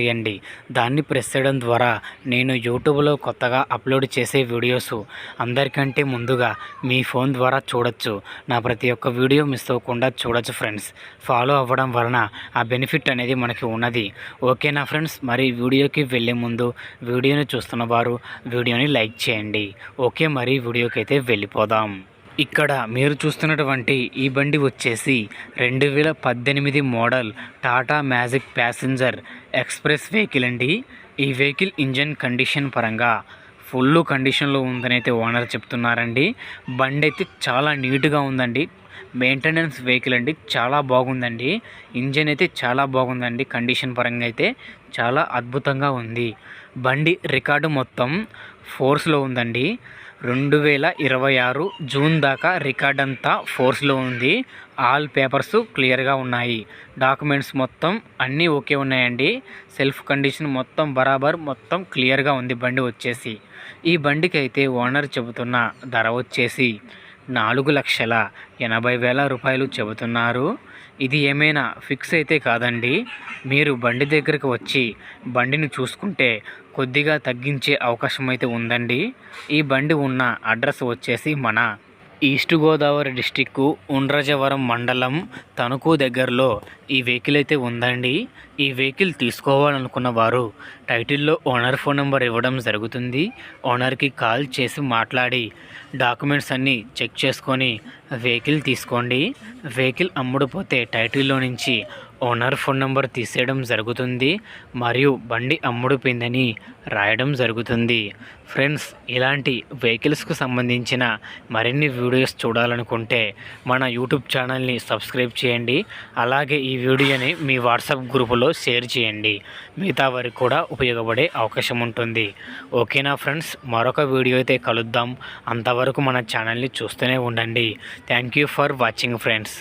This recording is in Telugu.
చేయండి. దాన్ని ప్రెస్ చేయడం ద్వారా నేను యూట్యూబ్లో కొత్తగా అప్లోడ్ చేసే వీడియోస్ అందరికంటే ముందుగా మీ ఫోన్ ద్వారా చూడొచ్చు. నా ప్రతి ఒక్క వీడియో మిస్ అవ్వకుండా చూడొచ్చు ఫ్రెండ్స్ ఫాలో అవ్వడం వలన ఆ బెనిఫిట్ అనేది మనకి ఉన్నది. ఓకేనా ఫ్రెండ్స్ మరి వీడియోకి వెళ్ళే ముందు వీడియోని చూస్తున్న వారు వీడియోని లైక్ చేయండి. ఓకే మరి వీడియోకి అయితే వెళ్ళిపోదాం. ఇక్కడ మీరు చూస్తున్నటువంటి ఈ బండి వచ్చేసి రెండు వేల పద్దెనిమిది model Tata Magic passenger express vehicle అండి. ఈ వెహికల్ ఇంజన్ కండిషన్ పరంగా ఫుల్ కండిషన్లో ఉందని అయితే ఓనర్ చెప్తున్నారండి. బండి అయితే చాలా నీట్గా ఉందండి. మెయింటెనెన్స్ వెహికల్ అండి. చాలా బాగుందండి. ఇంజన్ అయితే చాలా బాగుందండి. కండిషన్ పరంగా అయితే చాలా అద్భుతంగా ఉంది. బండి రికార్డు మొత్తం ఫోర్స్లో ఉందండి. రెండు వేల ఇరవై ఆరు జూన్ దాకా రికార్డ్ అంతా ఫోర్స్లో ఉంది. ఆల్ పేపర్స్ క్లియర్గా ఉన్నాయి. డాక్యుమెంట్స్ మొత్తం అన్నీ ఓకే ఉన్నాయండి. సెల్ఫ్ కండిషన్ మొత్తం బరాబర్ మొత్తం క్లియర్గా ఉంది బండి వచ్చేసి. ఈ బండికి అయితే ఓనర్ చెబుతున్న ధర వచ్చేసి నాలుగు లక్షల ఎనభై వేల రూపాయలు చెబుతున్నారు. ఇది ఏమైనా ఫిక్స్ అయితే కాదండి. మీరు బండి దగ్గరకు వచ్చి బండిని చూసుకుంటే కొద్దిగా తగ్గించే అవకాశం అయితే ఉందండి. ఈ బండి ఉన్న అడ్రస్ వచ్చేసి మన ఈస్ట్ గోదావరి డిస్టిక్కు ఉండ్రజవరం మండలం తణుకు దగ్గరలో ఈ వెహికల్ అయితే ఉందండి. ఈ వెహికల్ తీసుకోవాలనుకున్న వారు టైటిల్లో ఓనర్ ఫోన్ నెంబర్ ఇవ్వడం జరుగుతుంది. ఓనర్కి కాల్ చేసి మాట్లాడి డాక్యుమెంట్స్ అన్నీ చెక్ చేసుకొని వెహికల్ తీసుకోండి. వెహికల్ అమ్ముడుపోతే టైటిల్లో నుంచి ఓనర్ ఫోన్ నెంబర్ తీసేయడం జరుగుతుంది మరియు బండి అమ్ముడుపోయిందని రాయడం జరుగుతుంది. ఫ్రెండ్స్ ఇలాంటి వెహికల్స్కు సంబంధించిన మరిన్ని వీడియోస్ చూడాలనుకుంటే మన యూట్యూబ్ ఛానల్ని సబ్స్క్రైబ్ చేయండి. అలాగే ఈ వీడియోని మీ వాట్సాప్ గ్రూపులో షేర్ చేయండి. మిగతా వారికి కూడా ఉపయోగపడే అవకాశం ఉంటుంది. ఓకేనా ఫ్రెండ్స్? మరొక వీడియో అయితే కలుద్దాం. అంతవరకు మన ఛానల్ని చూస్తూనే ఉండండి. Thank you for watching friends.